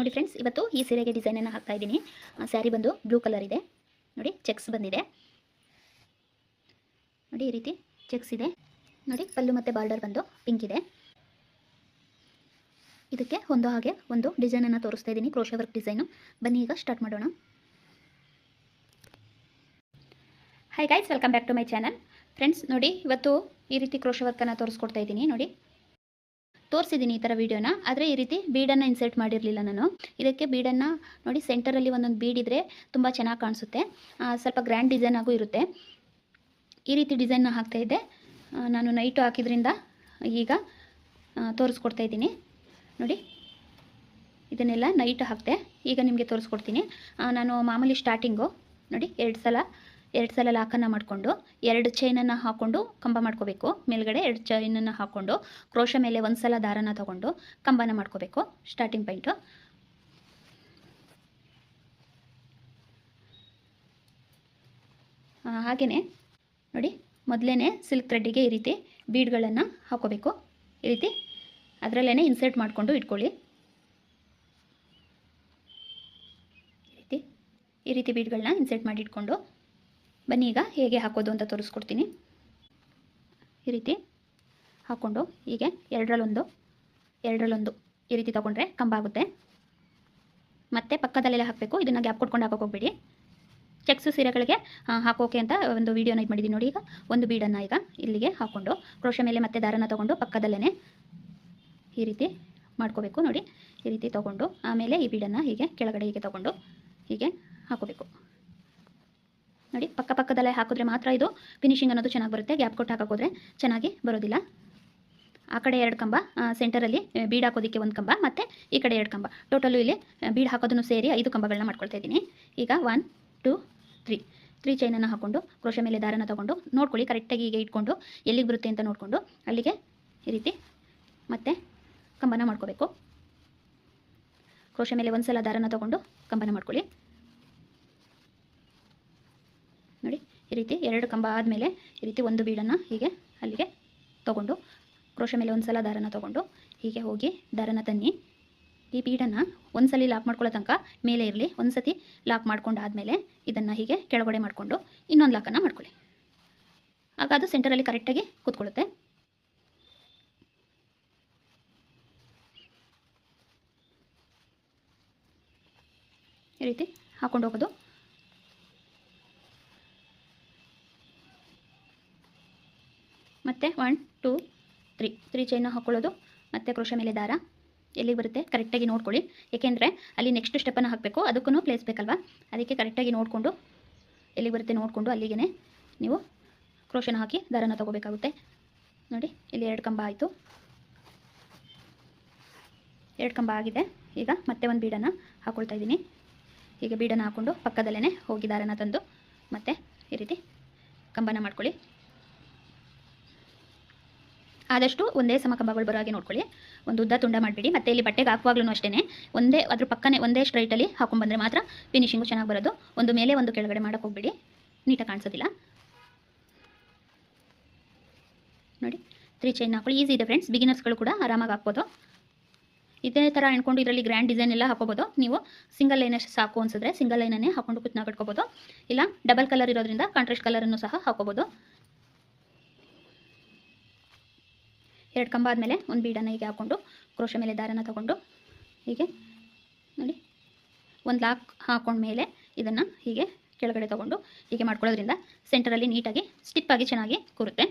ನೋಡಿ ಫ್ರೆಂಡ್ಸ್ ಇವತ್ತು ಈ ಸೀರೆಗೆ ಡಿಸೈನನ್ನು ಹಾಕ್ತಾ ಇದ್ದೀನಿ. ಸ್ಯಾರಿ ಬಂದು ಬ್ಲೂ ಕಲರ್ ಇದೆ. ನೋಡಿ ಚೆಕ್ಸ್ ಬಂದಿದೆ. ನೋಡಿ, ಈ ರೀತಿ ಚೆಕ್ಸ್ ಇದೆ. ನೋಡಿ, ಪಲ್ಲು ಮತ್ತು ಬಾರ್ಡರ್ ಬಂದು ಪಿಂಕ್ ಇದೆ. ಇದಕ್ಕೆ ಒಂದು ಹಾಗೆ ಒಂದು ಡಿಸೈನನ್ನು ತೋರಿಸ್ತಾ ಇದ್ದೀನಿ ಕ್ರೋಶ ವರ್ಕ್ ಡಿಸೈನು ಬನ್ನಿ, ಈಗ ಸ್ಟಾರ್ಟ್ ಮಾಡೋಣ. Hi guys welcome back to my channel friends ನೋಡಿ, ಇವತ್ತು ಈ ರೀತಿ ಕ್ರೋಶ ವರ್ಕನ್ನು ತೋರಿಸ್ಕೊಡ್ತಾ ಇದ್ದೀನಿ. ನೋಡಿ ತೋರಿಸಿದ್ದೀನಿ ಈ ಥರ ವೀಡಿಯೋನ. ಆದರೆ ಈ ರೀತಿ ಬೀಡನ್ನು ಇನ್ಸರ್ಟ್ ಮಾಡಿರಲಿಲ್ಲ ನಾನು. ಇದಕ್ಕೆ ಬೀಡನ್ನು ನೋಡಿ ಸೆಂಟರಲ್ಲಿ ಒಂದೊಂದು ಬೀಡಿದ್ರೆ ತುಂಬ ಚೆನ್ನಾಗಿ ಕಾಣಿಸುತ್ತೆ. ಸ್ವಲ್ಪ ಗ್ರ್ಯಾಂಡ್ ಡಿಸೈನ್ ಇರುತ್ತೆ. ಈ ರೀತಿ ಡಿಸೈನ್ನ ಹಾಕ್ತಾಯಿದ್ದೆ ನಾನು ನೈಟು ಹಾಕಿದ್ರಿಂದ ಈಗ ತೋರಿಸ್ಕೊಡ್ತಾ ಇದ್ದೀನಿ. ನೋಡಿ, ಇದನ್ನೆಲ್ಲ ನೈಟ್ ಹಾಕ್ತೆ ಈಗ ನಿಮಗೆ ತೋರಿಸ್ಕೊಡ್ತೀನಿ. ನಾನು ಮಾಮೂಲಿ ಸ್ಟಾರ್ಟಿಂಗು ನೋಡಿ, ಎರಡು ಸಲ. ಎರಡು ಸಲ ಲಾಕನ್ನು ಮಾಡಿಕೊಂಡು ಎರಡು ಚೈನನ್ನು ಹಾಕ್ಕೊಂಡು ಕಂಬ ಮಾಡ್ಕೋಬೇಕು. ಮೇಲ್ಗಡೆ ಎರಡು ಚೈನನ್ನು ಹಾಕ್ಕೊಂಡು ಕ್ರೋಶ ಮೇಲೆ ಒಂದು ಸಲ ದಾರನ ತಗೊಂಡು ಕಂಬನ ಮಾಡ್ಕೋಬೇಕು. ಸ್ಟಾರ್ಟಿಂಗ್ ಪಾಯಿಂಟು ಹಾಗೆಯೇ ನೋಡಿ ಮೊದಲೇ ಸಿಲ್ಕ್ ಥ್ರೆಡ್ಡಿಗೆ ಈ ರೀತಿ ಬೀಡ್ಗಳನ್ನು ಹಾಕೋಬೇಕು. ಈ ರೀತಿ ಅದರಲ್ಲೇ ಇನ್ಸರ್ಟ್ ಮಾಡಿಕೊಂಡು ಇಟ್ಕೊಳ್ಳಿ. ಈ ರೀತಿ ಬೀಡ್ಗಳನ್ನ ಇನ್ಸರ್ಟ್ ಮಾಡಿ ಇಟ್ಕೊಂಡು ಬನ್ನಿ ಈಗ ಹೇಗೆ ಹಾಕೋದು ಅಂತ ತೋರಿಸ್ಕೊಡ್ತೀನಿ. ಈ ರೀತಿ ಹಾಕ್ಕೊಂಡು ಹೀಗೆ ಎರಡರಲ್ಲೊಂದು ಎರಡರಲ್ಲೊಂದು ಈ ರೀತಿ ತೊಗೊಂಡ್ರೆ ಕಂಬ ಆಗುತ್ತೆ. ಮತ್ತೆ ಪಕ್ಕದಲ್ಲೆಲ್ಲ ಹಾಕಬೇಕು. ಇದನ್ನು ಗ್ಯಾಪ್ ಕೊಟ್ಕೊಂಡು ಹಾಕೋಕೆ ಹೋಗ್ಬೇಡಿ. ಚೆಕ್ಸ್ ಸೀರೆಗಳಿಗೆ ಹಾಕೋಕೆ ಅಂತ ಒಂದು ವೀಡಿಯೋನ ಇದು ಮಾಡಿದ್ದೀನಿ ನೋಡಿ ಈಗ. ಒಂದು ಬೀಡನ್ನು ಈಗ ಇಲ್ಲಿಗೆ ಹಾಕ್ಕೊಂಡು ಕ್ರೋಶ ಮೇಲೆ ಮತ್ತೆ ದಾರನ ತೊಗೊಂಡು ಪಕ್ಕದಲ್ಲೇ ಈ ರೀತಿ ಮಾಡ್ಕೋಬೇಕು ನೋಡಿ. ಈ ರೀತಿ ತೊಗೊಂಡು, ಆಮೇಲೆ ಈ ಬೀಡನ್ನು ಹೀಗೆ ಕೆಳಗಡೆ ಹೀಗೆ ತೊಗೊಂಡು ಹೀಗೆ ಹಾಕೋಬೇಕು. ನೋಡಿ, ಪಕ್ಕ ಪಕ್ಕದಲ್ಲೇ ಹಾಕಿದ್ರೆ ಮಾತ್ರ ಇದು ಫಿನಿಶಿಂಗ್ ಅನ್ನೋದು ಚೆನ್ನಾಗಿ ಬರುತ್ತೆ. ಗ್ಯಾಪ್ ಕೊಟ್ಟು ಹಾಕೋದ್ರೆ ಚೆನ್ನಾಗಿ ಬರೋದಿಲ್ಲ. ಆ ಕಡೆ ಎರಡು ಕಂಬ ಸೆಂಟರಲ್ಲಿ ಬೀಡ್ ಹಾಕೋದಕ್ಕೆ ಒಂದು ಕಂಬ, ಮತ್ತು ಈ ಕಡೆ ಎರಡು ಕಂಬ. ಟೋಟಲು ಇಲ್ಲಿ ಬೀಡ್ ಹಾಕೋದನ್ನು ಸೇರಿ ಐದು ಕಂಬಗಳನ್ನ ಮಾಡ್ಕೊಳ್ತಾ ಇದ್ದೀನಿ. ಈಗ ಒನ್ ಟೂ ತ್ರೀ ತ್ರೀ ಚೈನನ್ನು ಹಾಕ್ಕೊಂಡು ಕ್ರೋಶ ಮೇಲೆ ದಾರನ ತೊಗೊಂಡು, ನೋಡ್ಕೊಳ್ಳಿ ಕರೆಕ್ಟಾಗಿ ಈಗ ಇಟ್ಕೊಂಡು ಎಲ್ಲಿಗೆ ಬರುತ್ತೆ ಅಂತ ನೋಡಿಕೊಂಡು, ಅಲ್ಲಿಗೆ ಈ ರೀತಿ ಮತ್ತೆ ಕಂಬನ ಮಾಡ್ಕೋಬೇಕು. ಕ್ರೋಶ ಮೇಲೆ ಒಂದು ಸಲ ದಾರನ ತೊಗೊಂಡು ಕಂಬನ ಮಾಡ್ಕೊಳ್ಳಿ ನೋಡಿ ಈ ರೀತಿ ಎರಡು ಕಂಬ ಆದಮೇಲೆ ಈ ರೀತಿ ಒಂದು ಬೀಡನ್ನು ಹೀಗೆ ಅಲ್ಲಿಗೆ ತೊಗೊಂಡು, ಕ್ರೋಶ ಮೇಲೆ ಒಂದು ಸಲ ದಾರನ ತೊಗೊಂಡು ಹೀಗೆ ಹೋಗಿ ದಾರನ ತನ್ನಿ. ಈ ಬೀಡನ್ನು ಒಂದು ಸಲ ಲಾಕ್ ಮಾಡ್ಕೊಳ್ಳೋ ತನಕ ಮೇಲೆ ಇರಲಿ ಒಂದು ಸತಿ ಲಾಕ್ ಮಾಡ್ಕೊಂಡು ಆದಮೇಲೆ ಇದನ್ನು ಹೀಗೆ ಕೆಳಗಡೆ ಮಾಡಿಕೊಂಡು ಇನ್ನೊಂದು ಲಾಕನ್ನು ಮಾಡ್ಕೊಳ್ಳಿ. ಆಗ ಅದು ಸೆಂಟರಲ್ಲಿ ಕರೆಕ್ಟಾಗಿ ಕೂತ್ಕೊಳ್ಳುತ್ತೆ. ಈ ರೀತಿ ಹಾಕೊಂಡು ಹೋಗೋದು. ಮತ್ತು one two three three chain ಹಾಕ್ಕೊಳ್ಳೋದು ಮತ್ತು ಕ್ರೋಶ ಮೇಲೆ ದಾರ. ಎಲ್ಲಿಗೆ ಬರುತ್ತೆ? ಕರೆಕ್ಟಾಗಿ ನೋಡ್ಕೊಳ್ಳಿ. ಏಕೆಂದರೆ ಅಲ್ಲಿ ನೆಕ್ಸ್ಟ್ ಸ್ಟೆಪ್ಪನ್ನು ಹಾಕಬೇಕು. ಅದಕ್ಕೂ ಪ್ಲೇಸ್ ಬೇಕಲ್ವಾ? ಅದಕ್ಕೆ ಕರೆಕ್ಟಾಗಿ ನೋಡಿಕೊಂಡು, ಎಲ್ಲಿಗೆ ಬರುತ್ತೆ ನೋಡಿಕೊಂಡು ಅಲ್ಲಿಗೆ ನೀವು ಕ್ರೋಶನ ಹಾಕಿ ದಾರನ ತೊಗೋಬೇಕಾಗುತ್ತೆ. ನೋಡಿ, ಇಲ್ಲಿ ಎರಡು ಕಂಬ ಆಯಿತು. ಎರಡು ಕಂಬ ಆಗಿದೆ. ಈಗ ಮತ್ತೆ ಒಂದು ಬೀಡನ್ನು ಹಾಕ್ಕೊಳ್ತಾ ಇದ್ದೀನಿ. ಹೀಗೆ ಬೀಡನ್ನು ಹಾಕ್ಕೊಂಡು ಪಕ್ಕದಲ್ಲೇ ಹೋಗಿ ದಾರನ ತಂದು ಮತ್ತೆ ಈ ರೀತಿ ಕಂಬನ ಮಾಡ್ಕೊಳ್ಳಿ. ಆದಷ್ಟು ಒಂದೇ ಸಮ ಕಂಬಗಳು ಬರೋ ಹಾಗೆ ನೋಡ್ಕೊಳ್ಳಿ. ಒಂದು ಉದ್ದ ತುಂಡ ಮಾಡಿಬಿಡಿ. ಮತ್ತೆ ಇಲ್ಲಿ ಬಟ್ಟೆಗೆ ಹಾಕುವಾಗ್ಲೂ ಅಷ್ಟೇ ಒಂದೇ, ಅದ್ರ ಪಕ್ಕನೇ ಒಂದೇ ಸ್ಟ್ರೈಟಲ್ಲಿ ಹಾಕೊಂಡ್ಬಂದರೆ ಮಾತ್ರ ಫಿನಿಶಿಂಗು ಚೆನ್ನಾಗಿ ಬರೋದು. ಒಂದು ಮೇಲೆ ಒಂದು ಕೆಳಗಡೆ ಮಾಡೋಕೆ ಹೋಗ್ಬಿಡಿ. ನೀಟಾಗಿ ಕಾಣಿಸೋದಿಲ್ಲ. ನೋಡಿ ತ್ರೀ ಚೈನ್ ಹಾಕೊಳ್ಳಿ. ಈಸಿ ಇದೆ ಫ್ರೆಂಡ್ಸ್ ಬಿಗಿನರ್ಸ್ಗಳು ಕೂಡ ಆರಾಮಾಗಿ ಹಾಕ್ಬೋದು. ಇದೇ ಥರ ಅನ್ಕೊಂಡು ಇದರಲ್ಲಿ ಗ್ರ್ಯಾಂಡ್ ಡಿಸೈನ್ ಎಲ್ಲ ಹಾಕೋಬೋದು. ನೀವು ಸಿಂಗಲ್ ಲೈನ್ ಸಾಕು ಅನ್ಸಿದ್ರೆ ಸಿಂಗಲ್ ಲೈನನ್ನೇ ಹಾಕೊಂಡು ಕುತ್ನ ಕಟ್ಕೋಬೋದು. ಇಲ್ಲ ಡಬಲ್ ಕಲರ್ ಇರೋದ್ರಿಂದ ಕಾಂಟ್ರಾಸ್ಟ್ ಕಲರನ್ನು ಸಹ ಹಾಕೋಬೋದು. ಎರಡು ಕಂಬ ಆದಮೇಲೆ ಒಂದು ಬೀಡನ್ನು ಹೀಗೆ ಹಾಕ್ಕೊಂಡು ಕ್ರೋಶ ಮೇಲೆ ದಾರನ ತಗೊಂಡು ಹೀಗೆ ನೋಡಿ, ಒಂದು ಲಾಕ್ ಹಾಕೊಂಡ್ಮೇಲೆ ಇದನ್ನು ಹೀಗೆ ಕೆಳಗಡೆ ತಗೊಂಡು ಹೀಗೆ ಮಾಡ್ಕೊಳ್ಳೋದ್ರಿಂದ ಸೆಂಟರಲ್ಲಿ ನೀಟಾಗಿ ಸ್ಟಿಪ್ಪಾಗಿ ಚೆನ್ನಾಗಿ ಕೂರುತ್ತೆ.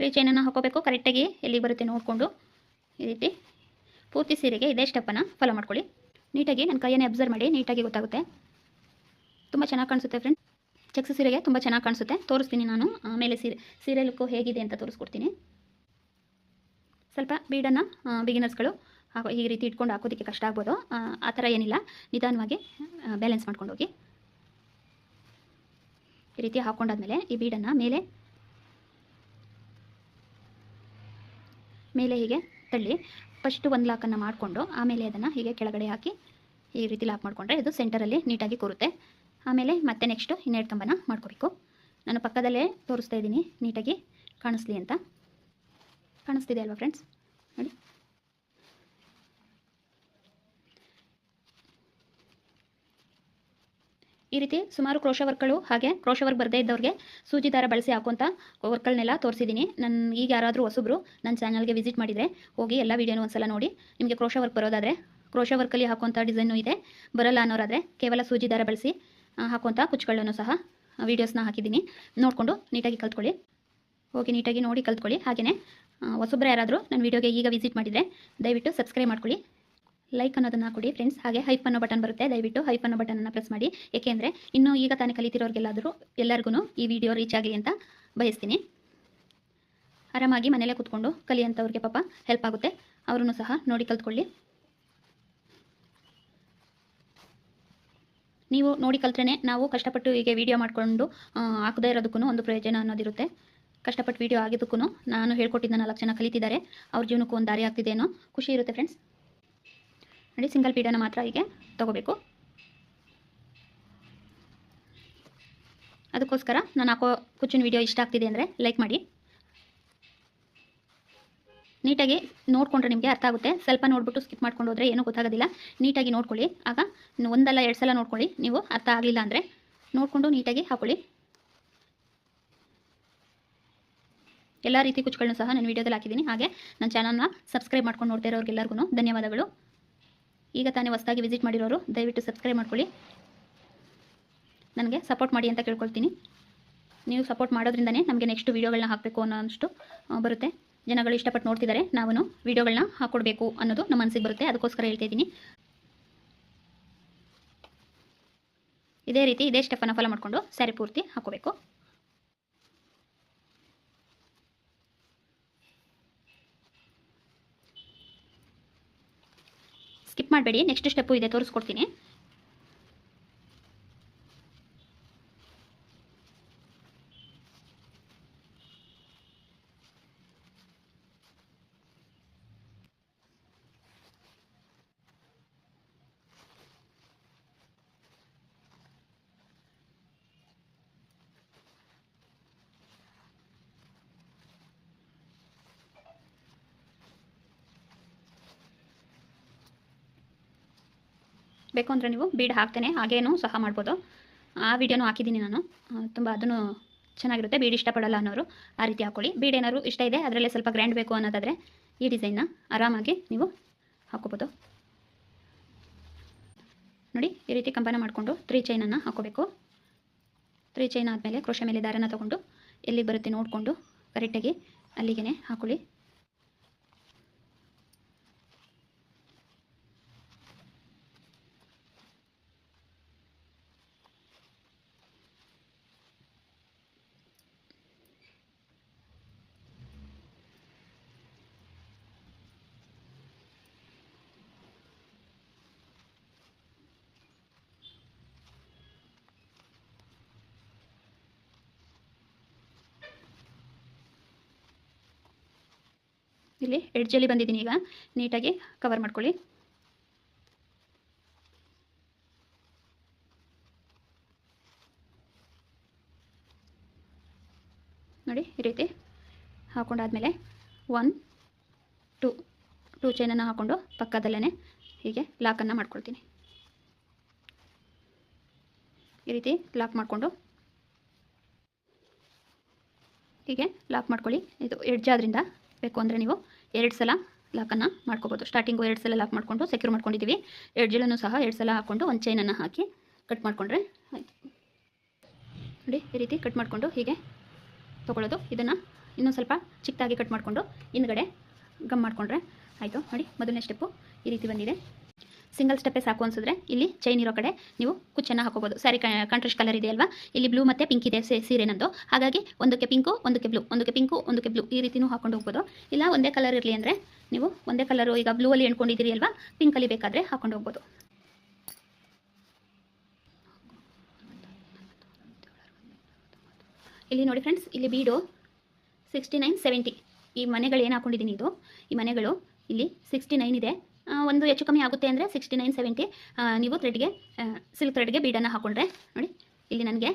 ತ್ರೀ ಚೈನನ್ನು ಹಾಕೋಬೇಕು, ಕರೆಕ್ಟಾಗಿ ಎಲ್ಲಿಗೆ ಬರುತ್ತೆ ನೋಡಿಕೊಂಡು ಈ ರೀತಿ ಪೂರ್ತಿ ಸೀರೆಗೆ ಇದೇ ಸ್ಟೆಪ್ಪನ್ನು ಫಾಲೋ ಮಾಡ್ಕೊಳ್ಳಿ. ನೀಟಾಗಿ ನನ್ನ ಕೈಯನ್ನೇ ಅಬ್ಸರ್ವ್ ಮಾಡಿ ನೀಟಾಗಿ ಗೊತ್ತಾಗುತ್ತೆ. ತುಂಬ ಚೆನ್ನಾಗಿ ಕಾಣಿಸುತ್ತೆ ಫ್ರೆಂಡ್ಸ್ ಚೆಕ್ಸ್ ಸೀರೆಗೆ ತುಂಬ ಚೆನ್ನಾಗಿ ಕಾಣಿಸುತ್ತೆ. ತೋರಿಸ್ತೀನಿ ನಾನು. ಆಮೇಲೆ ಸೀರೆ ಸೀರೆ ಲುಕ್ಕು ಹೇಗಿದೆ ಅಂತ ತೋರಿಸ್ಕೊಡ್ತೀನಿ. ಸ್ವಲ್ಪ ಬೀಡನ್ನು ಬಿಗಿನರ್ಸ್ಗಳು ಹಾಕೋ ಈ ರೀತಿ ಇಟ್ಕೊಂಡು ಹಾಕೋದಕ್ಕೆ ಕಷ್ಟ ಆಗ್ಬೋದು. ಆ, ಆ ಥರ ಏನಿಲ್ಲ. ನಿಧಾನವಾಗಿ ಬ್ಯಾಲೆನ್ಸ್ ಮಾಡ್ಕೊಂಡು ಹೋಗಿ. ಈ ರೀತಿ ಹಾಕ್ಕೊಂಡಾದ್ಮೇಲೆ ಈ ಬೀಡನ್ನು ಮೇಲೆ ಮೇಲೆ ಹೀಗೆ ತಳ್ಳಿ ಫಸ್ಟು ಒಂದು ಲಾಕನ್ನು ಮಾಡಿಕೊಂಡು, ಆಮೇಲೆ ಅದನ್ನು ಹೀಗೆ ಕೆಳಗಡೆ ಹಾಕಿ ಈ ರೀತಿ ಲಾಕ್ ಮಾಡಿಕೊಂಡ್ರೆ ಇದು ಸೆಂಟರಲ್ಲಿ ನೀಟಾಗಿ ಕೂರುತ್ತೆ. ಆಮೇಲೆ ಮತ್ತೆ ನೆಕ್ಸ್ಟು ಇನ್ನೆರಡು ಕಂಬನ ಮಾಡ್ಕೋಬೇಕು. ನಾನು ಪಕ್ಕದಲ್ಲೇ ತೋರಿಸ್ತಾ ಇದ್ದೀನಿ ನೀಟಾಗಿ ಕಾಣಿಸ್ಲಿ ಅಂತ. ಕಾಣಿಸ್ತಿದೆ ಅಲ್ವಾ ಫ್ರೆಂಡ್ಸ್ ನೋಡಿ. ಈ ರೀತಿ ಸುಮಾರು ಕ್ರೋಶ ವರ್ಕ್ಗಳು ಹಾಗೆ ಕ್ರೋಶ ವರ್ಕ್ ಬರದೇ ಇದ್ದವ್ರಿಗೆ ಸೂಜಿ ದಾರ ಬಳಸಿ ಹಾಕುವಂಥ ವರ್ಕ್ಗಳನ್ನೆಲ್ಲ ತೋರಿಸಿದ್ದೀನಿ. ನನ್ನ ಈಗ ಯಾರಾದರೂ ಹೊಸಬ್ರು ನನ್ನ ಚಾನಲ್ಗೆ ವಿಸಿಟ್ ಮಾಡಿದರೆ ಹೋಗಿ ಎಲ್ಲ ವೀಡಿಯೋನು ಒಂದ್ಸಲ ನೋಡಿ. ನಿಮಗೆ ಕ್ರೋಶ ವರ್ಕ್ ಬರೋದಾದರೆ ಕ್ರೋಶ ವರ್ಕಲ್ಲಿ ಹಾಕುವಂಥ ಡಿಸೈನು ಇದೆ. ಬರಲ್ಲ ಅನ್ನೋರಾದರೆ ಕೇವಲ ಸೂಜಿ ದಾರ ಬಳಸಿ ಹಾಕುವಂಥ ಕುಚ್ಚುಗಳನ್ನು ಸಹ ವೀಡಿಯೋಸ್ನ ಹಾಕಿದ್ದೀನಿ. ನೋಡಿಕೊಂಡು ನೀಟಾಗಿ ಕಲ್ತ್ಕೊಳ್ಳಿ. ಹೋಗಿ ನೀಟಾಗಿ ನೋಡಿ ಕಲ್ತ್ಕೊಳ್ಳಿ. ಹಾಗೆಯೇ ಹೊಸೊಬ್ಬರು ಯಾರಾದರೂ ನನ್ನ ವೀಡಿಯೋಗೆ ಈಗ ವಿಸಿಟ್ ಮಾಡಿದರೆ ದಯವಿಟ್ಟು ಸಬ್ಸ್ಕ್ರೈಬ್ ಮಾಡ್ಕೊಳ್ಳಿ. ಲೈಕ್ ಅನ್ನೋದನ್ನ ಕೊಡಿ ಫ್ರೆಂಡ್ಸ್ ಹಾಗೆ ಹೈಪ್ ಅನ್ನೋ ಬಟನ್ ಬರುತ್ತೆ. ದಯವಿಟ್ಟು ಹೈಪ್ ಅನ್ನೋ ಅನ್ನ ಪ್ರೆಸ್ ಮಾಡಿ. ಏಕೆಂದರೆ ಇನ್ನು ಈಗ ತಾನೇ ಕಲಿತಿರೋರಿಗೆಲ್ಲಾದರೂ ಎಲ್ಲರಿಗೂ ಈ ವಿಡಿಯೋ ರೀಚ್ ಆಗಲಿ ಅಂತ ಬಯಸ್ತೀನಿ. ಆರಾಮಾಗಿ ಮನೇಲೇ ಕೂತ್ಕೊಂಡು ಕಲಿಯಂಥವ್ರಿಗೆ ಪಾಪ ಹೆಲ್ಪ್ ಆಗುತ್ತೆ. ಅವ್ರೂ ಸಹ ನೋಡಿ ಕಲ್ತ್ಕೊಳ್ಳಿ. ನೀವು ನೋಡಿ ಕಲ್ತ್ರೇ ನಾವು ಕಷ್ಟಪಟ್ಟು ಹೀಗೆ ವಿಡಿಯೋ ಮಾಡಿಕೊಂಡು ಹಾಕದೇ ಇರೋದಕ್ಕೂ ಒಂದು ಪ್ರಯೋಜನ ಅನ್ನೋದಿರುತ್ತೆ. ಕಷ್ಟಪಟ್ಟು ವಿಡಿಯೋ ಆಗಿದ್ದಕ್ಕೂ ನಾನು ಹೇಳ್ಕೊಟ್ಟಿದ್ದ ನಾಲ್ಕು ಜನ ಕಲಿತಿದ್ದಾರೆ. ಅವ್ರ ಜೀವನಕ್ಕೂ ಒಂದು ದಾರಿ ಆಗ್ತಿದೆ ಅನ್ನೋ ಖುಷಿ ಇರುತ್ತೆ ಫ್ರೆಂಡ್ಸ್ ನೋಡಿ ಸಿಂಗಲ್ ಪೀಡನ ಮಾತ್ರ ಹೀಗೆ ತಗೋಬೇಕು. ಅದಕ್ಕೋಸ್ಕರ ನಾನು ಹಾಕೋ ಕುಚ್ಚಿನ ವಿಡಿಯೋ ಇಷ್ಟ ಆಗ್ತಿದೆ ಅಂದರೆ ಲೈಕ್ ಮಾಡಿ. ನೀಟಾಗಿ ನೋಡಿಕೊಂಡ್ರೆ ನಿಮಗೆ ಅರ್ಥ ಆಗುತ್ತೆ. ಸ್ವಲ್ಪ ನೋಡ್ಬಿಟ್ಟು ಸ್ಕಿಪ್ ಮಾಡ್ಕೊಂಡು ಹೋದರೆ ಏನೂ ಗೊತ್ತಾಗೋದಿಲ್ಲ. ನೀಟಾಗಿ ನೋಡ್ಕೊಳ್ಳಿ. ಆಗ ಒಂದಲ್ಲ ಎರಡು ಸಲ ನೋಡ್ಕೊಳ್ಳಿ. ನೀವು ಅರ್ಥ ಆಗಲಿಲ್ಲ ಅಂದರೆ ನೋಡಿಕೊಂಡು ನೀಟಾಗಿ ಹಾಕೊಳ್ಳಿ. ಎಲ್ಲ ರೀತಿ ಕುಚ್ಚುಗಳನ್ನೂ ಸಹ ನಾನು ವೀಡಿಯೋದಲ್ಲಿ ಹಾಕಿದ್ದೀನಿ. ಹಾಗೆ ನನ್ನ ಚಾನಲ್ನ ಸಬ್ಸ್ಕ್ರೈಬ್ ಮಾಡ್ಕೊಂಡು ನೋಡ್ತಾ ಇರೋರಿಗೆಲ್ಲರಿಗೂ ಧನ್ಯವಾದಗಳು. ಈಗ ತಾನೇ ಹೊಸದಾಗಿ ವಿಸಿಟ್ ಮಾಡಿರೋರು ದಯವಿಟ್ಟು ಸಬ್ಸ್ಕ್ರೈಬ್ ಮಾಡ್ಕೊಳ್ಳಿ. ನನಗೆ ಸಪೋರ್ಟ್ ಮಾಡಿ ಅಂತ ಕೇಳ್ಕೊಳ್ತೀನಿ. ನೀವು ಸಪೋರ್ಟ್ ಮಾಡೋದ್ರಿಂದನೇ ನಮಗೆ ನೆಕ್ಸ್ಟ್ ವೀಡಿಯೋಗಳನ್ನ ಹಾಕಬೇಕು ಅನ್ನೋಷ್ಟು ಆ, ಬರುತ್ತೆ. ಜನಗಳು ಇಷ್ಟಪಟ್ಟು ನೋಡ್ತಿದ್ದಾರೆ ನಾವು ವೀಡಿಯೋಗಳನ್ನ ಹಾಕ್ಕೊಡ್ಬೇಕು ಅನ್ನೋದು ನಮ್ಮ ಮನಸ್ಸಿಗೆ ಬರುತ್ತೆ. ಅದಕ್ಕೋಸ್ಕರ ಹೇಳ್ತಾ ಇದ್ದೀನಿ. ಇದೇ ರೀತಿ ಇದೇ ಸ್ಟೆಪ್ಪನ್ನು ಫಾಲೋ ಮಾಡಿಕೊಂಡು ಸ್ಯಾರಿ ಪೂರ್ತಿ ಹಾಕೋಬೇಕು ಸ್ಕಿಪ್ ಮಾಡಬೇಡಿ ನೆಕ್ಸ್ಟ್ ಸ್ಟೆಪ್ಪು ಇದೆ ತೋರಿಸ್ಕೊಡ್ತೀನಿ. ಬೇಕು ಅಂದರೆ ನೀವು ಬೀಡ್ ಹಾಕ್ತೇನೆ, ಹಾಗೇನೂ ಸಹ ಮಾಡ್ಬೋದು. ಆ ವಿಡಿಯೋನೂ ಹಾಕಿದ್ದೀನಿ ನಾನು. ತುಂಬ ಅದನ್ನು ಚೆನ್ನಾಗಿರುತ್ತೆ, ಬೀಡ್ ಇಷ್ಟಪಡಲ್ಲ ಅನ್ನೋರು ಆ ರೀತಿ ಹಾಕ್ಕೊಳ್ಳಿ ಬೀಡ್ ಏನಾದ್ರು ಇಷ್ಟ ಇದೆ, ಅದರಲ್ಲೇ ಸ್ವಲ್ಪ ಗ್ರ್ಯಾಂಡ್ ಬೇಕು ಅನ್ನೋದಾದರೆ ಈ ಡಿಸೈನ್ನ ಆರಾಮಾಗಿ ನೀವು ಹಾಕೋಬೋದು. ನೋಡಿ, ಈ ರೀತಿ ಕಂಪನ ಮಾಡಿಕೊಂಡು ತ್ರೀ ಚೈನನ್ನು ಹಾಕೋಬೇಕು. ತ್ರೀ ಚೈನ್ ಆದಮೇಲೆ ಕೃಷಿ ಮೇಲೆ ದಾರನ ತೊಗೊಂಡು ಎಲ್ಲಿಗೆ ಬರುತ್ತೆ ನೋಡಿಕೊಂಡು ಕರೆಕ್ಟಾಗಿ ಅಲ್ಲಿಗೆ ಹಾಕೊಳ್ಳಿ. ಇಲ್ಲಿ ಎಡ್ಜಲ್ಲಿ ಬಂದಿದ್ದೀನಿ ಈಗ. ನೀಟಾಗಿ ಕವರ್ ಮಾಡ್ಕೊಳ್ಳಿ. ನೋಡಿ, ಈ ರೀತಿ ಹಾಕೊಂಡಾದಮೇಲೆ ಒನ್ ಟೂ ಟೂ ಚೈನನ್ನು ಹಾಕ್ಕೊಂಡು ಪಕ್ಕದಲ್ಲೇ ಹೀಗೆ ಲಾಕನ್ನು ಮಾಡ್ಕೊಳ್ತೀನಿ. ಈ ರೀತಿ ಲಾಕ್ ಮಾಡಿಕೊಂಡು ಹೀಗೆ ಲಾಕ್ ಮಾಡ್ಕೊಳ್ಳಿ. ಇದು ಎಡ್ಜ್ ಆದ್ರಿಂದ ಬೇಕು ಅಂದರೆ ನೀವು ಎರಡು ಸಲ ಲಾಕನ್ನು ಮಾಡ್ಕೋಬೋದು. ಸ್ಟಾರ್ಟಿಂಗು ಎರಡು ಸಲ ಲಾಕ್ ಮಾಡಿಕೊಂಡು ಸೆಕ್ಯೂರ್ ಮಾಡ್ಕೊಂಡಿದ್ದೀವಿ ಎರಡು ಎಡ್ಜಲನ್ನು ಸಹ ಎರಡು ಸಲ ಹಾಕ್ಕೊಂಡು ಒಂದು ಚೈನನ್ನು ಹಾಕಿ ಕಟ್ ಮಾಡಿಕೊಂಡ್ರೆ ಆಯಿತು. ನೋಡಿ, ಈ ರೀತಿ ಕಟ್ ಮಾಡಿಕೊಂಡು ಹೀಗೆ ತೊಗೊಳ್ಳೋದು. ಇದನ್ನು ಇನ್ನೊಂದು ಸ್ವಲ್ಪ ಚಿಕ್ಕದಾಗಿ ಕಟ್ ಮಾಡಿಕೊಂಡು ಹಿಂದ್ಗಡೆ ಗಮ್ ಮಾಡಿಕೊಂಡ್ರೆ ಆಯಿತು. ನೋಡಿ, ಮೊದಲನೇ ಸ್ಟೆಪ್ಪು ಈ ರೀತಿ ಬಂದಿದೆ. ಸಿಂಗಲ್ ಸ್ಟೆಪ್ಪೇ ಸಾಕು ಅನ್ಸಿದ್ರೆ ಇಲ್ಲಿ ಚೈನ್ ಇರೋ ಕಡೆ ನೀವು ಕುಚ್ಚನ್ನು ಹಾಕೋಬೋದು. ಸ್ಯಾರಿ ಕಾಂಟ್ರಾಸ್ಟ್ ಕಲರ್ ಇದೆ ಅಲ್ವಾ? ಇಲ್ಲಿ ಬ್ಲೂ ಮತ್ತು ಪಿಂಕ್ ಇದೆ ಸೀರೆ ನಂದು. ಹಾಗಾಗಿ ಒಂದಕ್ಕೆ ಪಿಂಕು ಒಂದಕ್ಕೆ ಬ್ಲೂ ಒಂದಕ್ಕೆ ಪಿಂಕು ಒಂದಕ್ಕೆ ಬ್ಲೂ ಈ ರೀತಿನೂ ಹಾಕೊಂಡು ಹೋಗ್ಬೋದು. ಇಲ್ಲ ಒಂದೇ ಕಲರ್ ಇರಲಿ ಅಂದರೆ ನೀವು ಒಂದೇ ಕಲರು ಈಗ ಬ್ಲೂ ಅಲ್ಲಿ ಎಣ್ಕೊಂಡಿದ್ದೀರಿ ಅಲ್ವಾ? ಪಿಂಕಲ್ಲಿ ಬೇಕಾದರೆ ಹಾಕೊಂಡು ಹೋಗ್ಬೋದು. ಇಲ್ಲಿ ನೋಡಿ ಫ್ರೆಂಡ್ಸ್ ಇಲ್ಲಿ ಬೀಡು ಸಿಕ್ಸ್ಟಿ ನೈನ್ ಸೆವೆಂಟಿ ಈ ಮನೆಗಳು ಏನು ಹಾಕೊಂಡಿದ್ದೀನಿ ಇದು? ಈ ಮನೆಗಳು ಇಲ್ಲಿ ಸಿಕ್ಸ್ಟಿ ನೈನ್ ಇದೆ. ಒಂದು ಹೆಚ್ಚು ಕಮ್ಮಿ ಆಗುತ್ತೆ ಅಂದರೆ ಸಿಕ್ಸ್ಟಿ ನೈನ್ ಸೆವೆಂಟಿ ನೀವು ಥ್ರೆಡ್ಗೆ ಸಿಲ್ಕ್ ಥ್ರೆಡ್ಗೆ ಬೀಡನ್ನು ಹಾಕೊಂಡ್ರೆ, ನೋಡಿ, ಇಲ್ಲಿ ನನಗೆ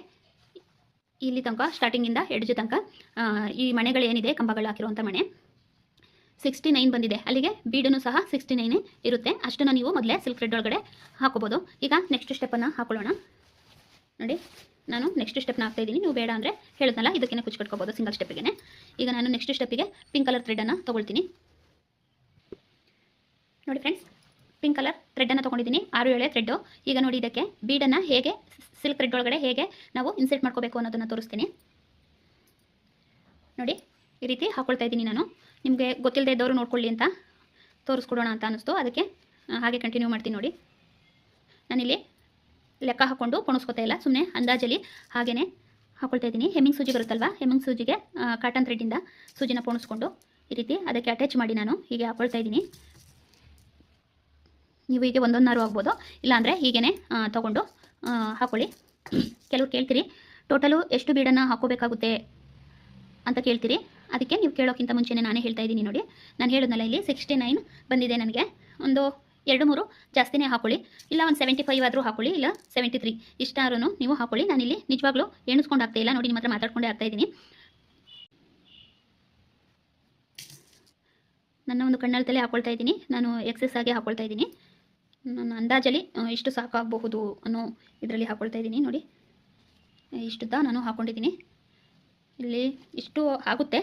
ಇಲ್ಲಿ ತನಕ ಸ್ಟಾರ್ಟಿಂಗಿಂದ ಎಡ್ಜ್ ತನಕ ಈ ಮನೆಗಳು ಏನಿದೆ, ಕಂಬಗಳು ಹಾಕಿರುವಂಥ ಮನೆ ಸಿಕ್ಸ್ಟಿ ನೈನ್ ಬಂದಿದೆ. ಅಲ್ಲಿಗೆ ಬೀಡನ್ನು ಸಹ ಸಿಕ್ಸ್ಟಿ ನೈನೇ ಇರುತ್ತೆ. ಅಷ್ಟನ್ನು ನೀವು ಮೊದಲೇ ಸಿಲ್ಕ್ ಥ್ರೆಡ್ ಒಳಗಡೆ ಹಾಕೋಬೋದು. ಈಗ ನೆಕ್ಸ್ಟ್ ಸ್ಟೆಪ್ಪನ್ನು ಹಾಕೊಳ್ಳೋಣ. ನೋಡಿ, ನಾನು ನೆಕ್ಸ್ಟ್ ಸ್ಟೆಪ್ನ ಹಾಕ್ತಾ ಇದ್ದೀನಿ. ನೀವು ಬೇಡ ಅಂದರೆ ಹೇಳಿದ್ನಲ್ಲ, ಇದಕ್ಕೇನೆ ಕುಚ್ಚು ಕಟ್ಕೋಬೋದು ಸಿಂಗಲ್ ಸ್ಟೆಪ್ಗೆ ಈಗ ನಾನು ನೆಕ್ಸ್ಟ್ ಸ್ಟೆಪ್ಪಿಗೆ ಪಿಂಕ್ ಕಲರ್ ಥ್ರೆಡನ್ನು ತೊಗೊಳ್ತೀನಿ. ನೋಡಿ ಫ್ರೆಂಡ್ಸ್ ಪಿಂಕ್ ಕಲರ್ ಥ್ರೆಡನ್ನು ತೊಗೊಂಡಿದ್ದೀನಿ, ಆರು ಏಳೆ ಥ್ರೆಡ್ಡು ಈಗ ನೋಡಿ ಇದಕ್ಕೆ ಬೀಡನ್ನು ಹೇಗೆ ಸಿಲ್ಕ್ ಥ್ರೆಡ್ ಒಳಗಡೆ ಹೇಗೆ ನಾವು ಇನ್ಸರ್ಟ್ ಮಾಡ್ಕೋಬೇಕು ಅನ್ನೋದನ್ನು ತೋರಿಸ್ತೀನಿ. ನೋಡಿ, ಈ ರೀತಿ ಹಾಕ್ಕೊಳ್ತಾ ಇದ್ದೀನಿ ನಾನು. ನಿಮಗೆ ಗೊತ್ತಿಲ್ಲದೆ ಇದ್ದವರು ನೋಡ್ಕೊಳ್ಳಿ ಅಂತ ತೋರಿಸ್ಕೊಡೋಣ ಅಂತ ಅನ್ನಿಸ್ತು ಅದಕ್ಕೆ ಹಾಗೆ ಕಂಟಿನ್ಯೂ ಮಾಡ್ತೀನಿ ನೋಡಿ. ನಾನಿಲ್ಲಿ ಲೆಕ್ಕ ಹಾಕ್ಕೊಂಡು ಕೊಣಿಸ್ಕೊತಾ ಇಲ್ಲ ಸುಮ್ಮನೆ ಅಂದಾಜಲ್ಲಿ ಹಾಗೇನೆ ಹಾಕ್ಕೊಳ್ತಾ ಇದ್ದೀನಿ. ಹೆಮ್ಮಿಂಗ್ ಸೂಜಿ ಬರುತ್ತಲ್ವಾ? ಹೆಮ್ಮಿಂಗ್ ಸೂಜಿಗೆ ಕಾಟನ್ ಥ್ರೆಡ್ಡಿಂದ ಸೂಜಿನ ಪೋಣಿಸ್ಕೊಂಡು ಈ ರೀತಿ ಅದಕ್ಕೆ ಅಟ್ಯಾಚ್ ಮಾಡಿ ನಾನು ಹೀಗೆ ಹಾಕ್ಕೊಳ್ತಾ ಇದ್ದೀನಿ. ನೀವು ಹೀಗೆ ಒಂದೊಂದಾರು ಆಗ್ಬೋದು. ಇಲ್ಲಾಂದರೆ ಹೀಗೇ ತೊಗೊಂಡು ಹಾಕೊಳ್ಳಿ. ಕೆಲವ್ರು ಕೇಳ್ತೀರಿ, ಟೋಟಲು ಎಷ್ಟು ಬೀಡನ್ನು ಹಾಕೋಬೇಕಾಗುತ್ತೆ ಅಂತ ಕೇಳ್ತೀರಿ. ಅದಕ್ಕೆ ನೀವು ಕೇಳೋಕ್ಕಿಂತ ಮುಂಚೆನೇ ನಾನೇ ಹೇಳ್ತಾ ಇದ್ದೀನಿ ನೋಡಿ. ನಾನು ಹೇಳಿದ್ನಲ್ಲ ಇಲ್ಲಿ ಸಿಕ್ಸ್ಟಿ ನೈನ್ ಬಂದಿದೆ ನನಗೆ. ಒಂದು, ಎರಡು, ಮೂರು ಜಾಸ್ತಿನೇ ಹಾಕೊಳ್ಳಿ. ಇಲ್ಲ ಒಂದು ಸೆವೆಂಟಿ ಫೈವ್ ಆದರೂ ಹಾಕೊಳ್ಳಿ, ಇಲ್ಲ ಸೆವೆಂಟಿ ತ್ರೀ ಇಷ್ಟಾದ್ರೂ ನೀವು ಹಾಕೊಳ್ಳಿ. ನಾನಿಲ್ಲಿ ನಿಜವಾಗ್ಲೂ ಎಣಿಸ್ಕೊಂಡು ಆಗ್ತಾ ಇಲ್ಲ. ನೋಡಿ, ನಿಮ್ಮ ಹತ್ರ ಮಾತಾಡ್ಕೊಂಡೇ ಆಗ್ತಾ ಇದ್ದೀನಿ. ನನ್ನ ಒಂದು ಕಣ್ಣಳತಲ್ಲೇ ಹಾಕೊಳ್ತಾ ಇದ್ದೀನಿ. ನಾನು ಎಕ್ಸಸ್ ಆಗಿ ಹಾಕೊಳ್ತಾ ಇದ್ದೀನಿ. ನನ್ನ ಅಂದಾಜಲ್ಲಿ ಇಷ್ಟು ಸಾಕಾಗಬಹುದು ಅನ್ನೋ ಇದರಲ್ಲಿ ಹಾಕೊಳ್ತಾ ಇದ್ದೀನಿ, ನೋಡಿ. ಇಷ್ಟು ಇಷ್ಟುದ್ದ ನಾನು ಹಾಕ್ಕೊಂಡಿದ್ದೀನಿ ಇಲ್ಲಿ ಇಷ್ಟು ಆಗುತ್ತೆ.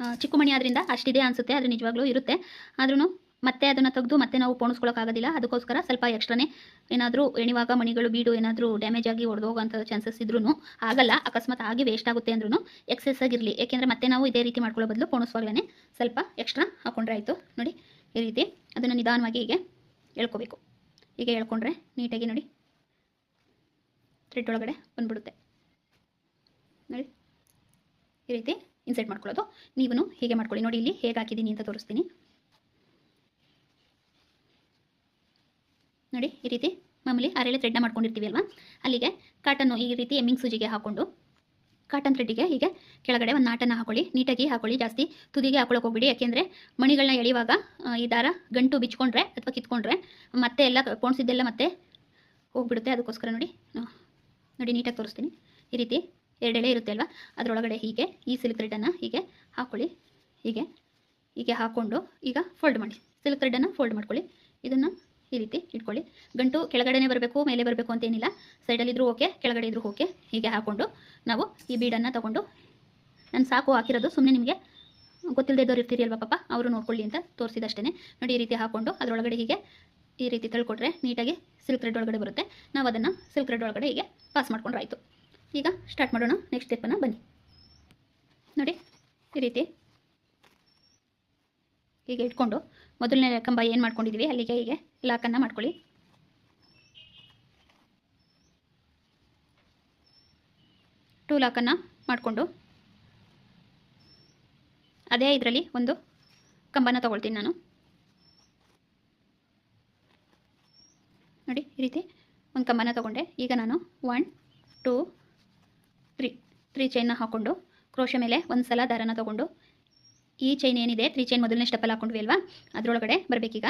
ಚಿಕ್ಕಮಣಿ ಚಿಕ್ಕ ಮಣಿ ಆದ್ರಿಂದ ಅಷ್ಟಿದೆ ಅನಿಸುತ್ತೆ, ಅದು ನಿಜವಾಗ್ಲೂ ಇರುತ್ತೆ. ಆದ್ರೂ ಮತ್ತೆ ಅದನ್ನು ತೆಗೆದು ಮತ್ತೆ ನಾವು ಪೋಣಿಸ್ಕೊಳ್ಳೋಕ್ಕಾಗೋದಿಲ್ಲ ಅದಕ್ಕೋಸ್ಕರ ಸ್ವಲ್ಪ ಎಕ್ಸ್ಟ್ರಾನೇ ಏನಾದರೂ ಎಣಿವಾಗ ಮಣಿಗಳು ಬೀಡು ಏನಾದರೂ ಡ್ಯಾಮೇಜ್ ಆಗಿ ಹೊಡೆದೋಗೋಂಥ ಚಾನ್ಸಸ್ ಇದ್ರೂ ಆಗಲ್ಲ. ಅಕಸ್ಮಾತ್ ಆಗಿ ವೇಸ್ಟ್ ಆಗುತ್ತೆ ಅಂದ್ರೂ ಎಕ್ಸೆಸ್ ಆಗಿರಲಿ. ಏಕೆಂದರೆ ಮತ್ತೆ ನಾವು ಇದೇ ರೀತಿ ಮಾಡ್ಕೊಳ್ಳೋ ಬದಲು ಪೋಣಿಸುವಾಗಲೇ ಸ್ವಲ್ಪ ಎಕ್ಸ್ಟ್ರಾ ಹಾಕೊಂಡ್ರೆ ಆಯಿತು ನೋಡಿ, ಈ ರೀತಿ ಅದನ್ನು ನಿಧಾನವಾಗಿ ಹೀಗೆ ಎಳ್ಕೋಬೇಕು. ಹೀಗೆ ಎಳ್ಕೊಂಡ್ರೆ ನೀಟಾಗಿ ನೋಡಿ ಥ್ರೆಡ್ ಒಳಗಡೆ ಬಂದ್ಬಿಡುತ್ತೆ. ನೋಡಿ, ಈ ರೀತಿ ಇನ್ಸರ್ಟ್ ಮಾಡ್ಕೊಳ್ಳೋದು. ನೀವು ಹೀಗೆ ಮಾಡ್ಕೊಳ್ಳಿ. ನೋಡಿ, ಇಲ್ಲಿ ಹೇಗೆ ಹಾಕಿದ್ದೀನಿ ಅಂತ ತೋರಿಸ್ತೀನಿ ನೋಡಿ ಈ ರೀತಿ ಮಾಮೂಲಿ ಅರೆಳೆ ಥ್ರೆಡ್ನ ಮಾಡ್ಕೊಂಡಿರ್ತೀವಿ ಅಲ್ವಾ? ಅಲ್ಲಿಗೆ ಕಾಟನ್ನು ಈ ರೀತಿ ಎಮ್ಮಿಂಗ್ ಸೂಜಿಗೆ ಹಾಕ್ಕೊಂಡು ಕಾಟನ್ ಥ್ರೆಡ್ಡಿಗೆ ಹೀಗೆ ಕೆಳಗಡೆ ಒಂದು ನಾಟನ್ನು ಹಾಕೊಳ್ಳಿ. ನೀಟಾಗಿ ಹಾಕೊಳ್ಳಿ, ಜಾಸ್ತಿ ತುದಿಗೆ ಹಾಕೊಳ್ಳೋಕೆ ಹೋಗ್ಬಿಡಿ. ಯಾಕೆಂದರೆ ಮಣಿಗಳನ್ನ ಎಳೆಯುವಾಗ ಈ ದಾರ ಗಂಟು ಬಿಚ್ಕೊಂಡ್ರೆ ಅಥವಾ ಕಿತ್ಕೊಂಡ್ರೆ ಮತ್ತೆ ಎಲ್ಲ ಪೋಣಿಸಿದ್ದೆಲ್ಲ ಮತ್ತೆ ಹೋಗ್ಬಿಡುತ್ತೆ. ಅದಕ್ಕೋಸ್ಕರ ನೋಡಿ ನೋಡಿ ನೀಟಾಗಿ ತೋರಿಸ್ತೀನಿ. ಈ ರೀತಿ ಎರಡೆಳೆ ಇರುತ್ತೆ ಅಲ್ವಾ? ಅದರೊಳಗಡೆ ಹೀಗೆ ಈ ಸಿಲ್ಕ್ ಥ್ರೆಡನ್ನು ಹೀಗೆ ಹಾಕೊಳ್ಳಿ. ಹೀಗೆ ಹೀಗೆ ಹಾಕ್ಕೊಂಡು ಈಗ ಫೋಲ್ಡ್ ಮಾಡಿ. ಸಿಲ್ಕ್ ಥ್ರೆಡನ್ನು ಫೋಲ್ಡ್ ಮಾಡ್ಕೊಳ್ಳಿ. ಇದನ್ನು ಈ ರೀತಿ ಇಟ್ಕೊಳ್ಳಿ. ಗಂಟು ಕೆಳಗಡೆನೇ ಬರಬೇಕು, ಮೇಲೆ ಬರಬೇಕು ಅಂತೇನಿಲ್ಲ ಸೈಡಲ್ಲಿದ್ದರೂ ಓಕೆ, ಕೆಳಗಡೆ ಇದ್ರೂ ಓಕೆ, ಹೀಗೆ ಹಾಕ್ಕೊಂಡು ನಾವು ಈ ಬೀಡನ್ನು ತಗೊಂಡು ನಾನು ಸಾಕು ಹಾಕಿರೋದು ಸುಮ್ಮನೆ ನಿಮಗೆ ಗೊತ್ತಿಲ್ಲದೆ ಇರ್ತೀರಿ ಅಲ್ವಾ ಪಾಪ, ಅವರು ನೋಡ್ಕೊಳ್ಳಿ ಅಂತ ತೋರಿಸಿದಷ್ಟೇ ನೋಡಿ ಈ ರೀತಿ ಹಾಕ್ಕೊಂಡು ಅದರೊಳಗಡೆ ಹೀಗೆ ಈ ರೀತಿ ತಳ್ಕೊಟ್ರೆ ನೀಟಾಗಿ ಸಿಲ್ಕ್ ರೆಡ್ ಒಳಗಡೆ ಬರುತ್ತೆ. ನಾವು ಅದನ್ನು ಸಿಲ್ಕ್ ರೆಡ್ ಒಳಗಡೆ ಹೀಗೆ ಪಾಸ್ ಮಾಡ್ಕೊಂಡ್ರಾಯಿತು. ಈಗ ಸ್ಟಾರ್ಟ್ ಮಾಡೋಣ ನೆಕ್ಸ್ಟ್ ಸ್ಟೆಪ್ಪನ್ನು ಬನ್ನಿ. ನೋಡಿ, ಈ ರೀತಿ ಹೀಗೆ ಇಟ್ಕೊಂಡು ಮೊದಲನೇ ಕಂಬ ಏನು ಮಾಡ್ಕೊಂಡಿದ್ದೀವಿ ಅಲ್ಲಿಗೆ ಹೀಗೆ ಲಾಕನ್ನು ಮಾಡ್ಕೊಳ್ಳಿ. ಟೂ ಲಾಕನ್ನು ಮಾಡಿಕೊಂಡು ಅದೇ ಇದರಲ್ಲಿ ಒಂದು ಕಂಬನ ತಗೊಳ್ತೀನಿ ನಾನು. ನೋಡಿ, ಈ ರೀತಿ ಒಂದು ಕಂಬನ ತಗೊಂಡೆ. ಈಗ ನಾನು ಒನ್ ಟೂ ತ್ರೀ ತ್ರೀ ಚೈನ್ನ ಹಾಕ್ಕೊಂಡು ಕ್ರೋಶ ಮೇಲೆ ಒಂದು ಸಲ ದಾರನ ತಗೊಂಡು ಈ ಚೈನ್ ಏನಿದೆ? ತ್ರೀ ಚೈನ್ ಮೊದಲನೇ ಸ್ಟೆಪ್ಪಲ್ಲಿ ಹಾಕೊಂಡ್ವಿ ಅಲ್ವಾ? ಅದರೊಳಗಡೆ ಬರಬೇಕೀಗ.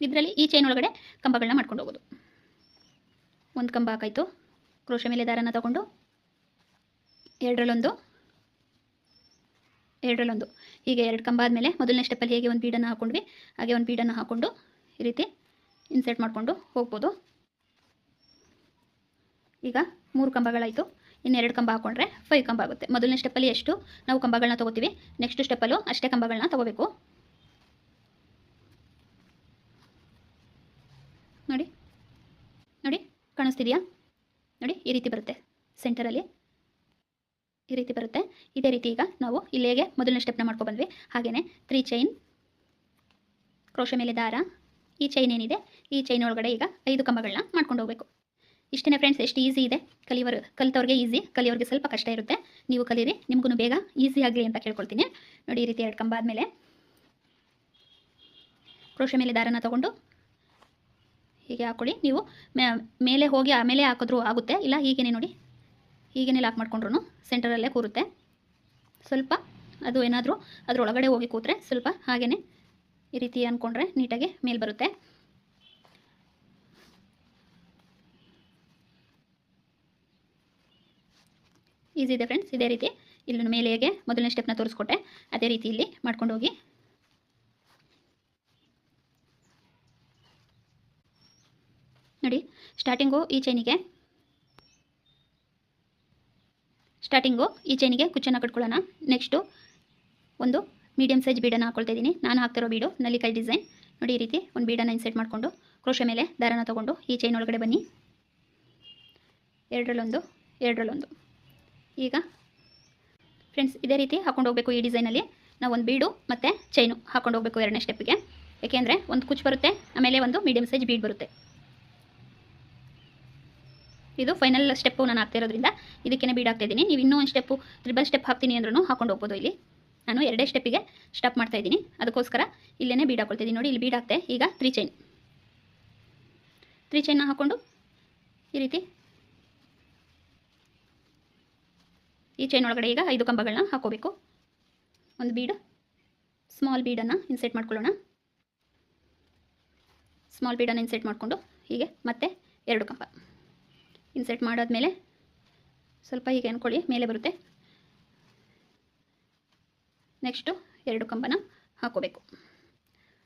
ಇದರಲ್ಲಿ ಈ ಚೈನ್ ಒಳಗಡೆ ಕಂಬಗಳನ್ನ ಮಾಡ್ಕೊಂಡು ಹೋಗೋದು. ಒಂದು ಕಂಬ ಹಾಕಾಯ್ತು. ಕ್ರೋಶ ಮೇಲೆ ದಾರನ ತಗೊಂಡು ಎರಡರಲ್ಲೊಂದು ಎರಡರಲ್ಲೊಂದು. ಹೀಗೆ ಎರಡು ಕಂಬ ಆದಮೇಲೆ ಮೊದಲನೇ ಸ್ಟೆಪ್ಪಲ್ಲಿ ಹೇಗೆ ಒಂದು ಬೀಡನ್ನು ಹಾಕೊಂಡ್ವಿ, ಹಾಗೆ ಒಂದು ಬೀಡನ್ನು ಹಾಕ್ಕೊಂಡು ಈ ರೀತಿ ಇನ್ಸರ್ಟ್ ಮಾಡಿಕೊಂಡು ಹೋಗ್ಬೋದು. ಈಗ ಮೂರು ಕಂಬಗಳಾಯಿತು. ಇನ್ನೆರಡು ಕಂಬ ಹಾಕೊಂಡ್ರೆ ಫೈವ್ ಕಂಬ ಆಗುತ್ತೆ. ಮೊದಲನೇ ಸ್ಟೆಪ್ಪಲ್ಲಿ ಎಷ್ಟು? ನಾವು ಕಂಬಗಳನ್ನ ತೊಗೋತೀವಿ. ನೆಕ್ಸ್ಟ್ ಸ್ಟೆಪ್ಪಲ್ಲೂ ಅಷ್ಟೇ ಕಂಬಗಳನ್ನ ತೊಗೋಬೇಕು. ನೋಡಿ ನೋಡಿ, ಕಾಣಿಸ್ತಿದೆಯಾ? ನೋಡಿ, ಈ ರೀತಿ ಬರುತ್ತೆ. ಸೆಂಟರಲ್ಲಿ ಈ ರೀತಿ ಬರುತ್ತೆ. ಇದೇ ರೀತಿ ಈಗ ನಾವು ಇಲ್ಲಿಗೆ ಮೊದಲನೇ ಸ್ಟೆಪ್ನ ಮಾಡ್ಕೊಬಂದ್ವಿ ಹಾಗೆಯೇ ತ್ರೀ ಚೈನ್ ಕ್ರೋಶ ಮೇಲೆ ದಾರ, ಈ ಚೈನ್ ಏನಿದೆ, ಈ ಚೈನ್ ಒಳಗಡೆ ಈಗ ಐದು ಕಂಬಗಳನ್ನ ಮಾಡ್ಕೊಂಡು ಹೋಗಬೇಕು. ಇಷ್ಟೇ ಫ್ರೆಂಡ್ಸ್ ಎಷ್ಟು ಈಸಿ ಇದೆ. ಕಲಿಯೋರು ಕಲಿತವ್ರಿಗೆ ಈಸಿ ಕಲಿಯೋರಿಗೆ ಸ್ವಲ್ಪ ಕಷ್ಟ ಇರುತ್ತೆ. ನೀವು ಕಲೀರಿ ನಿಮಗೂ ಬೇಗ ಈಸಿ ಆಗಲಿ ಅಂತ ಕೇಳ್ಕೊಳ್ತೀನಿ. ನೋಡಿ, ಈ ರೀತಿ ಎರಡು ಕಂಬ ಆದಮೇಲೆ ಕ್ರೋಶ ಮೇಲೆ ದಾರನ ತಗೊಂಡು ಹೀಗೆ ಹಾಕ್ಕೊಳ್ಳಿ ನೀವು ಮೇಲೆ ಹೋಗಿ ಆಮೇಲೆ ಹಾಕಿದ್ರೂ ಆಗುತ್ತೆ. ಇಲ್ಲ, ಹೀಗೇನೆ ನೋಡಿ. ಹೀಗೇನೆ ಲಾಕ್ ಮಾಡ್ಕೊಂಡ್ರು ಸೆಂಟರಲ್ಲೇ ಕೂರುತ್ತೆ. ಸ್ವಲ್ಪ ಅದು ಏನಾದರೂ ಅದರೊಳಗಡೆ ಹೋಗಿ ಕೂತ್ರೆ ಸ್ವಲ್ಪ ಹಾಗೆಯೇ ಈ ರೀತಿ ಅಂದ್ಕೊಂಡ್ರೆ ನೀಟಾಗಿ ಮೇಲೆ ಬರುತ್ತೆ. ಈಸಿ ಇದೆ ಫ್ರೆಂಡ್ಸ್ ಇದೇ ರೀತಿ. ಇಲ್ಲಿ ಮೇಲೆ ಹೇಗೆ ಮೊದಲನೇ ಸ್ಟೆಪ್ನ ತೋರಿಸ್ಕೊಟ್ಟೆ. ಅದೇ ರೀತಿ ಇಲ್ಲಿ ಮಾಡ್ಕೊಂಡು ಹೋಗಿ. ನೋಡಿ ಸ್ಟಾರ್ಟಿಂಗು ಈ ಚೈನಿಗೆ ಸ್ಟಾರ್ಟಿಂಗು ಈ ಚೈನಿಗೆ ಕುಚ್ಚನ್ನು ಕಟ್ಕೊಳ್ಳೋಣ. ನೆಕ್ಸ್ಟು ಒಂದು ಮೀಡಿಯಮ್ ಸೈಜ್ ಬೀಡನ್ನು ಹಾಕ್ಕೊಳ್ತಾ ಇದ್ದೀನಿ. ನಾನು ಹಾಕ್ತಿರೋ ಬೀಡು ನಲ್ಲಿಕಾಯಿ ಡಿಸೈನ್ ನೋಡಿ, ಈ ರೀತಿ ಒಂದು ಬೀಡನ್ನು ಇನ್ಸೆಟ್ ಮಾಡಿಕೊಂಡು ಕ್ರೋಶ ಮೇಲೆ ದಾರನ ತೊಗೊಂಡು ಈ ಚೈನ್ ಒಳಗಡೆ ಬನ್ನಿ. ಎರಡರಲ್ಲೊಂದು ಎರಡರಲ್ಲೊಂದು. ಈಗ ಫ್ರೆಂಡ್ಸ್, ಇದೇ ರೀತಿ ಹಾಕೊಂಡು ಹೋಗಬೇಕು ಈ ಡಿಸೈನಲ್ಲಿ ನಾವು ಒಂದು ಬೀಡು ಮತ್ತು ಚೈನು ಹಾಕೊಂಡು ಹೋಗಬೇಕು ಎರಡನೇ ಸ್ಟೆಪ್ಪಿಗೆ ಏಕೆಂದರೆ ಒಂದು ಕುಚ್ ಬರುತ್ತೆ, ಆಮೇಲೆ ಒಂದು ಮೀಡಿಯಮ್ ಸೈಜ್ ಬೀಡ್ ಬರುತ್ತೆ. ಇದು ಫೈನಲ್ ಸ್ಟೆಪ್ಪು ನಾನು ಹಾಕ್ತಾ ಇರೋದ್ರಿಂದ ಇದಕ್ಕೇನೆ ಬೀಡ್ ಹಾಕ್ತಾ ಇದ್ದೀನಿ. ನೀವು ಇನ್ನೂ ಒಂದು ಸ್ಟೆಪ್ಪು ತ್ರಿಬಲ್ ಸ್ಟೆಪ್ ಹಾಕ್ತೀನಿ ಅಂದ್ರೂ ಹಾಕೊಂಡು ಹೋಗ್ಬೋದು ಇಲ್ಲಿ. ನಾನು ಎರಡೇ ಸ್ಟೆಪ್ಪಿಗೆ ಸ್ಟಾಪ್ ಮಾಡ್ತಾ ಇದ್ದೀನಿ. ಅದಕ್ಕೋಸ್ಕರ ಇಲ್ಲೇ ಬೀಡ್ ಹಾಕೊಳ್ತಿದ್ದೀನಿ ನೋಡಿ, ಇಲ್ಲಿ ಬೀಡ್ ಹಾಕ್ತೆ. ಈಗ ತ್ರೀ ಚೈನ್ ತ್ರೀ ಚೈನ್ನ ಹಾಕ್ಕೊಂಡು ಈ ರೀತಿ ಈ ಚೈನ್ ಒಳಗಡೆ ಈಗ ಐದು ಕಂಬಗಳನ್ನ ಹಾಕೋಬೇಕು. ಒಂದು ಬೀಡ್ ಸ್ಮಾಲ್ ಬೀಡನ್ನು ಇನ್ಸೆಟ್ ಮಾಡ್ಕೊಳ್ಳೋಣ. ಸ್ಮಾಲ್ ಬೀಡನ್ನು ಇನ್ಸೆಟ್ ಮಾಡಿಕೊಂಡು ಹೀಗೆ ಮತ್ತೆ ಎರಡು ಕಂಬ. ಇನ್ಸೆಟ್ ಮಾಡಾದ್ಮೇಲೆ ಸ್ವಲ್ಪ ಹೀಗೆ ಅಂದ್ಕೊಳ್ಳಿ ಮೇಲೆ ಬರುತ್ತೆ. ನೆಕ್ಸ್ಟು ಎರಡು ಕಂಬನ ಹಾಕೋಬೇಕು.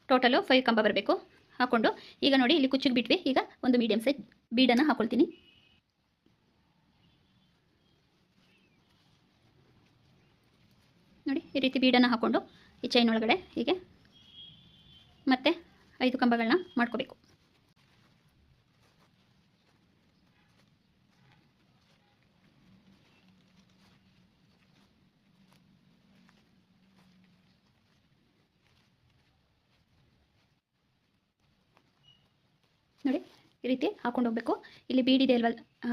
ಟೋಟಲು ಫೈವ್ ಕಂಬ ಬರಬೇಕು. ಹಾಕ್ಕೊಂಡು ಈಗ ನೋಡಿ ಇಲ್ಲಿ ಕುಚ್ಚಿಗೆ ಬಿಟ್ವಿ. ಈಗ ಒಂದು ಮೀಡಿಯಮ್ ಸೈಜ್ ಬೀಡನ್ನು ಹಾಕ್ಕೊಳ್ತೀನಿ ನೋಡಿ ಈ ರೀತಿ ಬೀಡನ್ನು ಹಾಕ್ಕೊಂಡು ಈ ಚೈನ್ ಒಳಗಡೆ ಹೀಗೆ ಮತ್ತೆ ಐದು ಕಂಬಗಳನ್ನ ಮಾಡ್ಕೋಬೇಕು ನೋಡಿ ಈ ರೀತಿ ಹಾಕೊಂಡು ಹೋಗಬೇಕು. ಇಲ್ಲಿ ಬೀಡಿದೆ ಅಲ್ವಾ?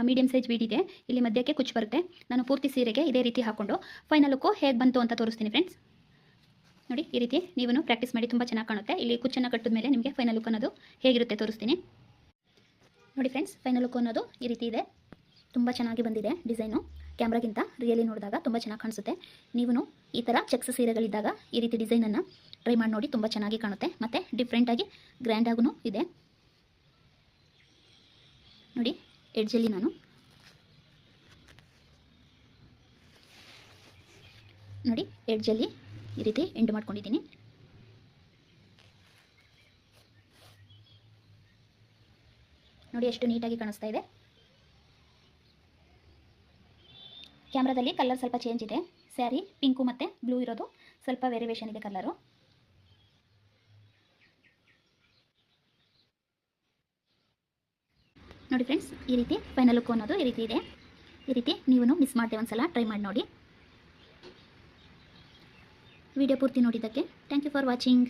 ಮೀಡಿಯಂ ಸೈಜ್ ಬೀಡಿದೆ ಇಲ್ಲಿ ಮಧ್ಯಕ್ಕೆ ಕುಚ್ಚು ಬರುತ್ತೆ. ನಾನು ಪೂರ್ತಿ ಸೀರೆಗೆ ಇದೇ ರೀತಿ ಹಾಕೊಂಡು. ಫೈನಲ್ ಲುಕ್ಕು ಹೇಗೆ ಬಂತು ಅಂತ ತೋರಿಸ್ತೀನಿ ಫ್ರೆಂಡ್ಸ್ ನೋಡಿ, ಈ ರೀತಿ ನೀವು ಪ್ರಾಕ್ಟೀಸ್ ಮಾಡಿ ತುಂಬ ಚೆನ್ನಾಗಿ ಕಾಣುತ್ತೆ. ಇಲ್ಲಿ ಕುಚ್ಚನ್ನು ಕಟ್ಟಿದ ಮೇಲೆ ನಿಮಗೆ ಫೈನಲ್ ಲುಕ್ ಅನ್ನೋದು ಹೇಗಿರುತ್ತೆ ತೋರಿಸ್ತೀನಿ. ನೋಡಿ ಫ್ರೆಂಡ್ಸ್ ಫೈನಲ್ ಲುಕ್ ಅನ್ನೋದು ಈ ರೀತಿ ಇದೆ. ತುಂಬ ಚೆನ್ನಾಗಿ ಬಂದಿದೆ ಡಿಸೈನು ಕ್ಯಾಮ್ರಾಗಿಂತ ರಿಯಲಿ ನೋಡಿದಾಗ ತುಂಬ ಚೆನ್ನಾಗಿ ಕಾಣಿಸುತ್ತೆ. ನೀವು ಈ ಥರ ಚೆಕ್ಸ್ ಸೀರೆಗಳಿದ್ದಾಗ ಈ ರೀತಿ ಡಿಸೈನನ್ನು ಟ್ರೈ ಮಾಡಿ ನೋಡಿ ತುಂಬ ಚೆನ್ನಾಗಿ ಕಾಣುತ್ತೆ. ಮತ್ತು ಡಿಫ್ರೆಂಟಾಗಿ ಗ್ರ್ಯಾಂಡಾಗೂ ಇದೆ. ನೋಡಿ ಎಡ್ಜಲ್ಲಿ ನಾನು. ನೋಡಿ ಎಡ್ಜಲ್ಲಿ ಈ ರೀತಿ ಎಂಡ್ ಮಾಡ್ಕೊಂಡಿದ್ದೀನಿ. ನೋಡಿ, ಎಷ್ಟು ನೀಟಾಗಿ ಕಾಣಿಸ್ತಾ ಇದೆ. ಕ್ಯಾಮ್ರಾದಲ್ಲಿ ಕಲರ್ ಸ್ವಲ್ಪ ಚೇಂಜ್ ಇದೆ. ಸ್ಯಾರಿ ಪಿಂಕು ಮತ್ತು ಬ್ಲೂ ಇರೋದು. ಸ್ವಲ್ಪ ವೇರಿಯೇಷನ್ ಇದೆ ಕಲರು ನೋಡಿ ಫ್ರೆಂಡ್ಸ್ ಈ ರೀತಿ ಫೈನಲ್ ಲುಕ್ ಅನ್ನೋದು ಈ ರೀತಿ ಇದೆ. ಈ ರೀತಿ ನೀವು ಮಿಸ್ ಮಾಡದೆ ಒಂದ್ಸಲ ಟ್ರೈ ಮಾಡಿ ನೋಡಿ. ವಿಡಿಯೋ ಪೂರ್ತಿ ನೋಡಿದ್ದಕ್ಕೆ ಥ್ಯಾಂಕ್ ಯು ಫಾರ್ ವಾಚಿಂಗ್